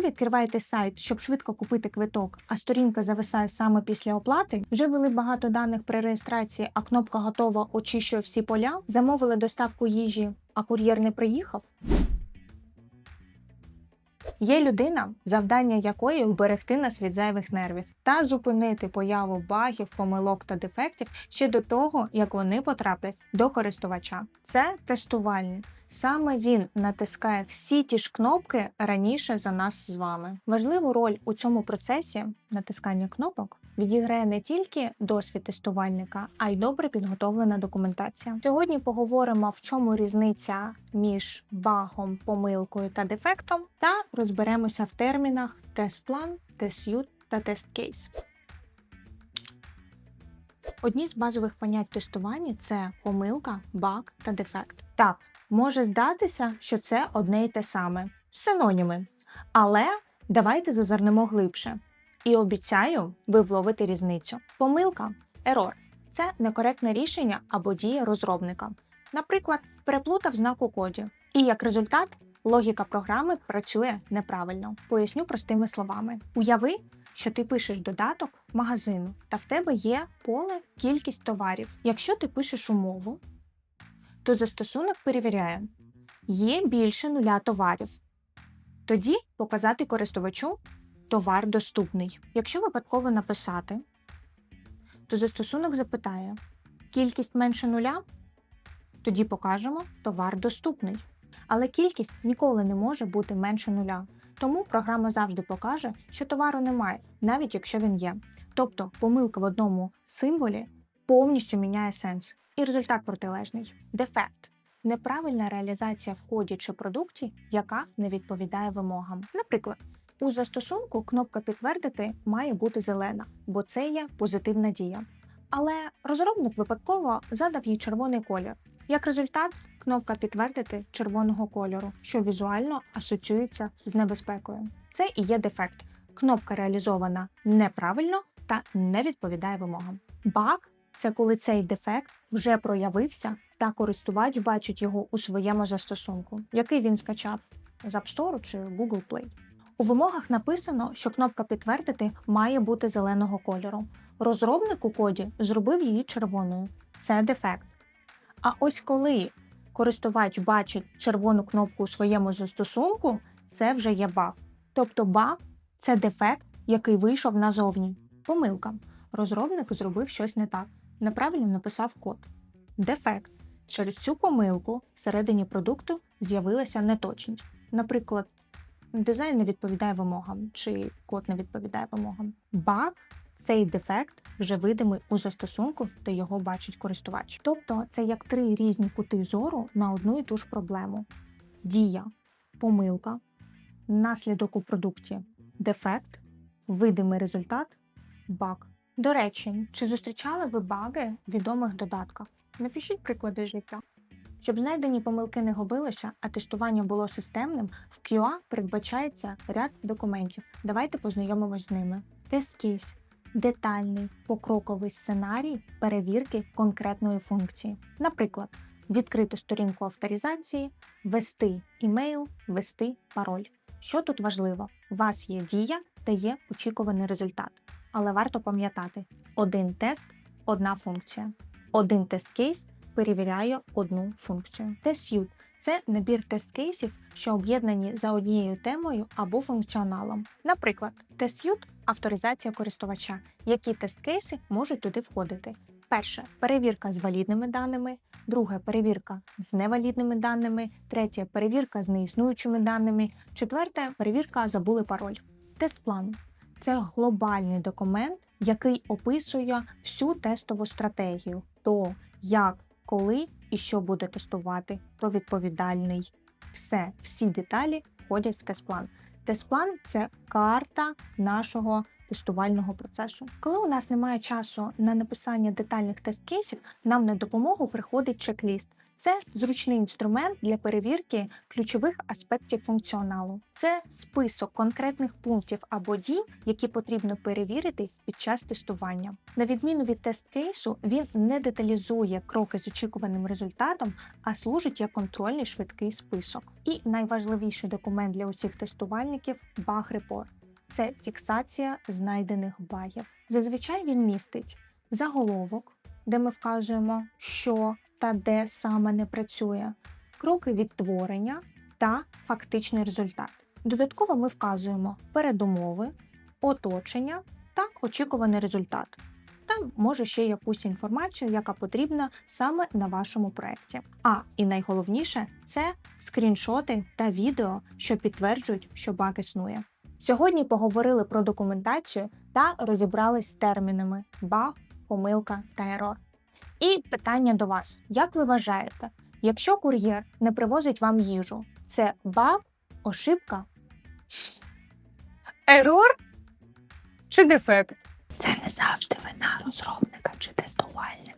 ви відкриваєте сайт, щоб швидко купити квиток, а сторінка зависає саме після оплати, вже ввели багато даних при реєстрації, а кнопка готова очищує всі поля, замовили доставку їжі, а кур'єр не приїхав. Є людина, завдання якої вберегти нас від зайвих нервів та зупинити появу багів, помилок та дефектів ще до того, як вони потраплять до користувача. Це тестувальник. Саме він натискає всі ті ж кнопки раніше за нас з вами. Важливу роль у цьому процесі натискання кнопок відіграє не тільки досвід тестувальника, а й добре підготовлена документація. Сьогодні поговоримо, в чому різниця між багом, помилкою та дефектом, та розберемося в термінах тест-план, тест-ют та тест-кейс. Одні з базових понять тестування це помилка, баг та дефект. Так, може здатися, що це одне й те саме синоніми. Але давайте зазирнемо глибше. І обіцяю, ви вловите різницю. Помилка ерор це некоректне рішення або дія розробника. Наприклад, переплутав знак у коді. І як результат, логіка програми працює неправильно. Поясню простими словами: уяви, що ти пишеш додаток магазину, та в тебе є поле кількість товарів. Якщо ти пишеш умову, то застосунок перевіряє, є більше нуля товарів. Тоді показати користувачу товар доступний. Якщо випадково написати, то застосунок запитає, кількість менше нуля, тоді покажемо товар доступний. Але кількість ніколи не може бути менше нуля. Тому програма завжди покаже, що товару немає, навіть якщо він є. Тобто помилка в одному символі повністю міняє сенс, і результат протилежний. Дефект неправильна реалізація в коді чи продукті, яка не відповідає вимогам. Наприклад, у застосунку кнопка підтвердити має бути зелена, бо це є позитивна дія. Але розробник випадково задав їй червоний колір. Як результат, кнопка підтвердити червоного кольору, що візуально асоціюється з небезпекою. Це і є дефект. Кнопка реалізована неправильно та не відповідає вимогам. Баг це коли цей дефект вже проявився, та користувач бачить його у своєму застосунку, який він скачав з App Store чи Google Play. У вимогах написано, що кнопка підтвердити має бути зеленого кольору. Розробник у коді зробив її червоною. Це дефект. А ось коли користувач бачить червону кнопку у своєму застосунку, це вже є баг. Тобто баг це дефект, який вийшов назовні. Помилка. Розробник зробив щось не так. Неправильно написав код. Дефект. Через цю помилку всередині продукту з'явилася неточність. Наприклад, дизайн не відповідає вимогам, чи код не відповідає вимогам. Баг цей дефект вже видимий у застосунку, де його бачить користувач. Тобто це як три різні кути зору на одну і ту ж проблему: дія, помилка, наслідок у продукті, дефект, видимий результат, баг. До речі, чи зустрічали ви баги в відомих додатках? Напишіть приклади життя. Щоб знайдені помилки не губилися, а тестування було системним, в QA передбачається ряд документів. Давайте познайомимось з ними. Тест-кейс детальний покроковий сценарій перевірки конкретної функції. Наприклад, відкрити сторінку авторизації, ввести імейл, ввести пароль. Що тут важливо? У вас є дія та є очікуваний результат. Але варто пам'ятати: один тест одна функція. Один тест-кейс перевіряє одну функцію. Тест-ют це набір тест-кейсів, що об'єднані за однією темою або функціоналом. Наприклад, тест-ют – авторизація користувача. Які тест-кейси можуть туди входити? Перше перевірка з валідними даними, друге перевірка з невалідними даними, третє перевірка з неіснуючими даними, четверте перевірка забули пароль. Тест-план це глобальний документ, який описує всю тестову стратегію, то як, коли і що буде тестувати, про відповідальний. Все, всі деталі входять в тест-план. Тест-план це карта нашого тестувального процесу. Коли у нас немає часу на написання детальних тест-кейсів, нам на допомогу приходить чек-ліст. Це зручний інструмент для перевірки ключових аспектів функціоналу. Це список конкретних пунктів або дій, які потрібно перевірити під час тестування. На відміну від тест-кейсу, він не деталізує кроки з очікуваним результатом, а служить як контрольний швидкий список. І найважливіший документ для усіх тестувальників баг репорт. Це фіксація знайдених багів. Зазвичай він містить заголовок, де ми вказуємо, що та де саме не працює, кроки відтворення та фактичний результат. Додатково ми вказуємо передумови, оточення та очікуваний результат. Та може ще якусь інформацію, яка потрібна саме на вашому проєкті. А і найголовніше це скріншоти та відео, що підтверджують, що баг існує. Сьогодні поговорили про документацію та розібрались з термінами баг, помилка та ерор. І питання до вас: як ви вважаєте, якщо кур'єр не привозить вам їжу, це баг, ошибка, ерор чи дефект? Це не завжди вина розробника чи тестувальника.